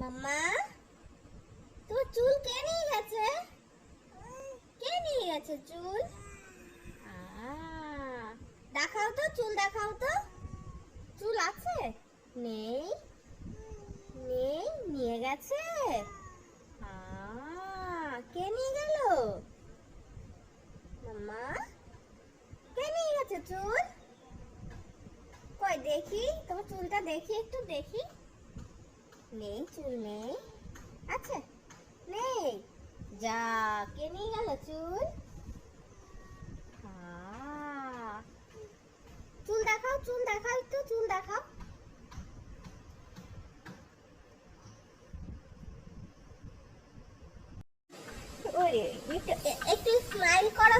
মাম্মা চুল কে নিয়ে গেছে? কে নিয়ে গেছে চুল? দেখাও তো, চুল দেখাও তো। চুল আছে? নেই। নেই, নিয়ে গেছে। কে নিয়ে গেল? মাম্মা, কে নিয়ে গেছে চুল? কই, দেখি, তোমার চুলটা দেখি, একটু দেখি। নেই চুল নেই আছে নেই যা, কে নিয়ে গেল চুল? চুল দেখাও চুল দেখাও একটু, চুল দেখাও। একটু স্মাইল করো